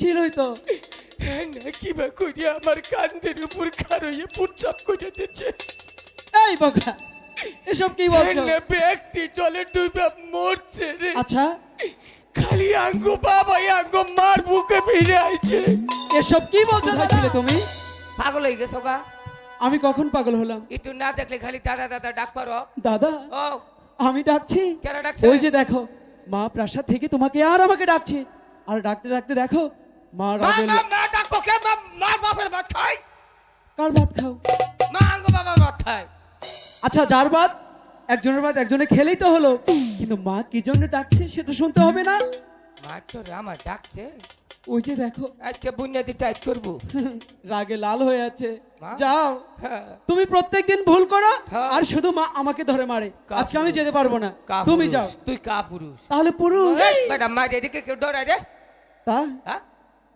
ছিলই তো। হ্যাঁ না কিবা করি আমার কান্দের উপর খারইয়ে পুটচাপ করে দিচ্ছে এই বোকা এসব কি হ্যাঁ বলছো ব্যক্তি জলে ডুবে মরছে রে। আচ্ছা। খালি আঙ্গু বাবা আঙ্গু মার বুকে ফিরে আইছে। এসব কি বলছো দাদা? ছিলে তুমি? পাগল হয়ে গেছো গা আমি কখন পাগল হলাম? একটু না দেখলে খালি দাদা দাদা ডাক পারো দাদা ও। আমি ডাকছি? কেন ডাকছে? ওই যে দেখো মা প্রাসাদ থেকে তোমাকে আর আমাকে ডাকছে। আর ডাকতে ডাকতে দেখো মা মার বাপের ভাত খাই। কার ভাত খাও? মা আঙ্গু বাবা ভাত খায় আচ্ছা যার ভাত? একজনের ভাত একজনে খেলেই তো হলো। কিন্তু মা কি জন্য ডাকছে সেটা শুনতে হবে না? মা তো আমার ডাকছে। ওই যে দেখো। আজকে বুনিয়াদি টাইট করব। রাগে লাল হয়ে আছে? যাও। হ্যাঁ। তুমি প্রত্যেকদিন ভুল করো হ্যাঁ। আর শুধু মা আমাকে ধরে মারে। আজকে আমি যেতে পারব না। তুমি যাও। তুই কা পুরুষ। তাহলে পুরুষ। ম্যাডাম মা এদিকে কেউ ডরাই রে। তা?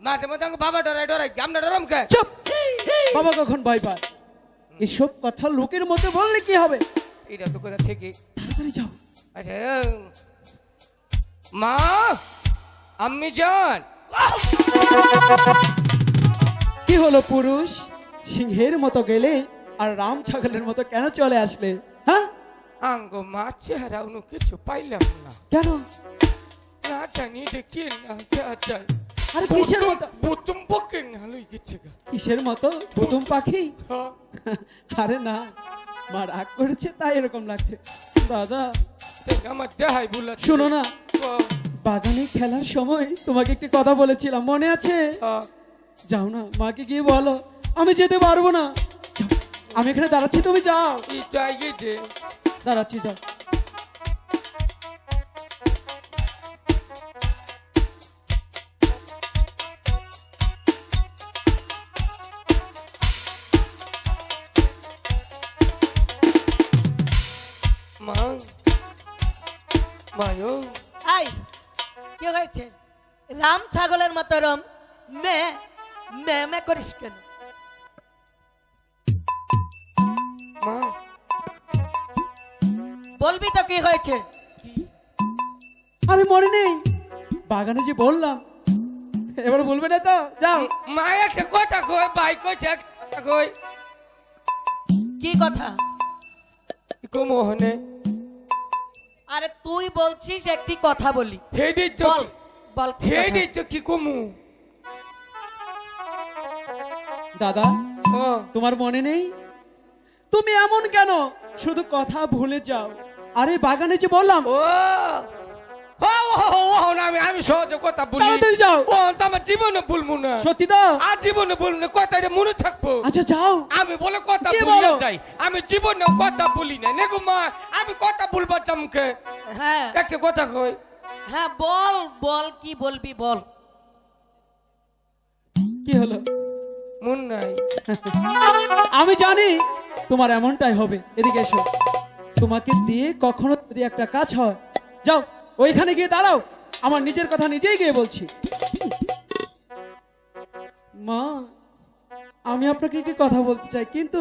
মাঝে আমাকে বাবা ডরাই ডরাই আমরা ডরাম কে? চুপ! বাবা কখন ভয় পায়? এসব কথা লোকের মধ্যে বললে কি হবে? এটা তো কোথা থেকে তাড়াতাড়ি যাও। আচ্ছা মা আম্মি জান। কি হলো পুরুষ? সিংহের মতো গেলে আর রাম ছাগলের মতো কেন চলে আসলে? হ্যাঁ? আঙ্গ মা চেহারা অন্য কিছু পাইলাম না। কেন? না জানি দেখি না যা। আরে কিসের মতো? বুতুম পকে না লই গেছে গা? কিসের মতো? প্রথম পাখি? আরে না মা রাগ করেছে তাই এরকম লাগছে। দাদা আমার দেহাই বুলা শোনো না বাগানে খেলার সময় তোমাকে একটি কথা বলেছিলাম মনে আছে? যাও না মাকে গিয়ে বলো আমি যেতে পারব না। আমি এখানে দাঁড়াচ্ছি তুমি যাও। দাঁড়াচ্ছি যাও। মায়ো। আই কি হয়েছে? রাম ছাগলের মতো রম। মে মে মে করিস কেন? মা। বলবি তো কি হয়েছে? আরে মনে নেই। বাগানে যে বললাম। এবার বলবে না তো যাও। মা একটা কথা কই ভাই কইছে কই। কি কথা? ইকো মোহনে। আরে তুই বলছিস একটি কথা বলি। হেডি বল বল কি কথা? হেডি তো কি কমু। দাদা ও। তোমার মনে নেই? তুমি এমন কেন? শুধু কথা ভুলে যাও। আরে বাগানে যে বললাম। ও। আমি আমি সহজে কথা বলি। তাড়াতাড়ি যাও। ও তো আমার জীবনে ভুলবো না। সত্যি তো? আর জীবনে বলব না। কথা মনে থাকব। আচ্ছা যাও। আমি বলে কথা কি যাই। আমি জীবনে কথা বলি না। নেগো মা আমি কথা বলবার চমকে হ্যাঁ। একটা কথা কই। হ্যাঁ বল বল কি বলবি বল। কি হলো? মন নাই। আমি জানি তোমার এমনটাই হবে। এদিকে এসো। তোমাকে দিয়ে কখনো যদি একটা কাজ হয় যাও। ওইখানে গিয়ে দাঁড়াও। আমার নিজের কথা নিজেই গিয়ে বলছি। মা আমি আপনাকে একটি কথা বলতে চাই? কিন্তু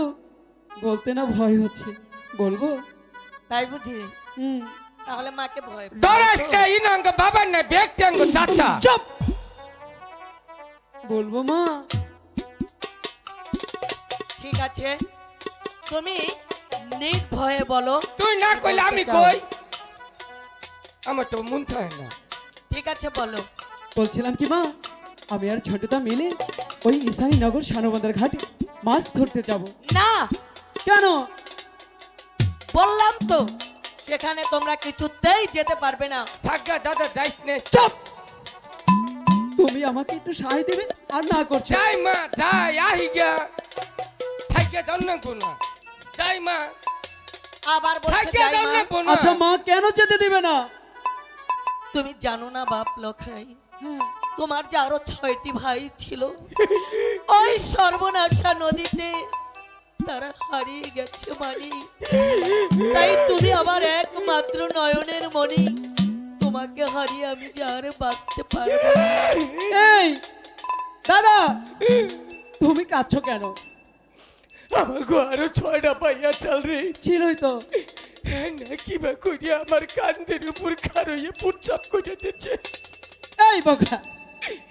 বলতে না ভয় হচ্ছে। বলব? তাই বুঝি? হুম। তাহলে মাকে ভয় পাই। দরাস না ইনাঙ্গ বাবা না ব্যক্তি আঙ্গ চাচা। চুপ! বলব মা। ঠিক আছে। তুমি নির্ভয়ে বলো। তুই না কইলে আমি। কই? আমার তো মন থাকে না। ঠিক আছে বলো। বলছিলাম কি মা আমি আর ছোটটা মিলে ওই ইসানি নগর শানবন্দর ঘাটে মাছ ধরতে যাব। না! কেন? বললাম তো সেখানে তোমরা কিছুতেই যেতে পারবে না। থাকা দাদা যাইস নে চুপ! তুমি আমাকে একটু সাহায্য দেবে আর না করছ। যাই মা যাই আহি গিয়া। থাইকে যাও না কোনা যাই মা। আবার বলছো যাই মা। আচ্ছা মা কেন যেতে দিবে না? তুমি জানো না বাপ লখাই হ্যাঁ, তোমার যে আরও ছয়টি ভাই ছিল ওই সর্বনাশা নদীতে তারা হারিয়ে গেছে মানি। তাই তুমি আমার একমাত্র নয়নের মনি তোমাকে হারিয়ে আমি যে আর বাঁচতে পারব না। এই দাদা তুমি কাঁদছো কেন? আমাকে আরও ছয়টা পাইয়া চাল রে। ছিলই তো। হ্যাঁ না কিবা করি আমার কান্দের উপর খারইয়ে পুটচাপ করে দিচ্ছে এই বোকা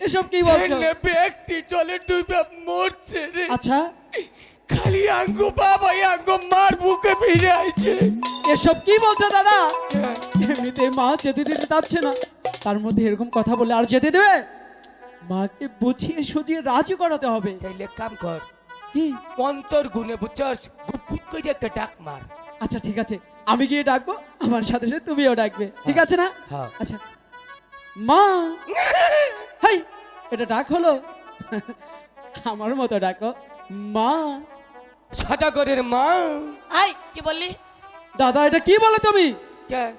এসব কি বলছো ব্যক্তি জলে ডুবে মরছে রে আচ্ছা খালি আঙ্গু বাবা আঙ্গু মার বুকে ফিরে আইছে এসব কি বলছো দাদা হ্যাঁ। এমনিতে মা যেতে দিতে চাচ্ছে না তার মধ্যে এরকম কথা বলে আর যেতে দেবে মাকে বুঝিয়ে সুঝিয়ে রাজি করাতে হবে তাইলে কাম কর কি অন্তর গুনে বুঝছস গুপুট করে একটা ডাক মার আচ্ছা ঠিক আছে আমি গিয়ে ডাকবো আমার সাথে সাথে তুমিও ডাকবে। ঠিক আছে না? হ্যাঁ। আচ্ছা। মা! হাই এটা ডাক হলো। আমার মতো ডাকো। মা! সদাগরের মা! আই কি বললি? দাদা এটা কি বলে তুমি? কে?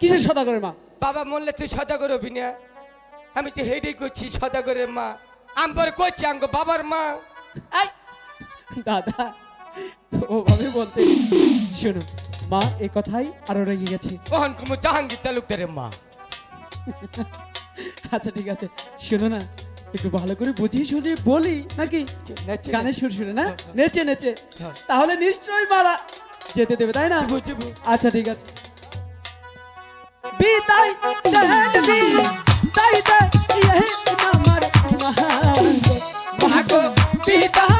কিসের সদা করে মা? বাবা মরলে তুই সদাগর হবি না। আমি তো হেডেই করছি সদাগরের মা। আমার করছি আঙ্গ বাবার মা। আই। দাদা ওভাবে বলতে শোনো মা এ কথাই আরও রেগে গেছে। ওহন কুমু জাহাঙ্গীর তালুকদারের মা। আচ্ছা ঠিক আছে। শোনো না একটু ভালো করে বুঝিয়ে সুঝিয়ে বলি নাকি? গানের সুর সুরে না। নেচে নেচে। তাহলে নিশ্চয়ই মারা যেতে দেবে তাই না? আচ্ছা ঠিক আছে। বিদায় ইয়ে আমার বিদায়।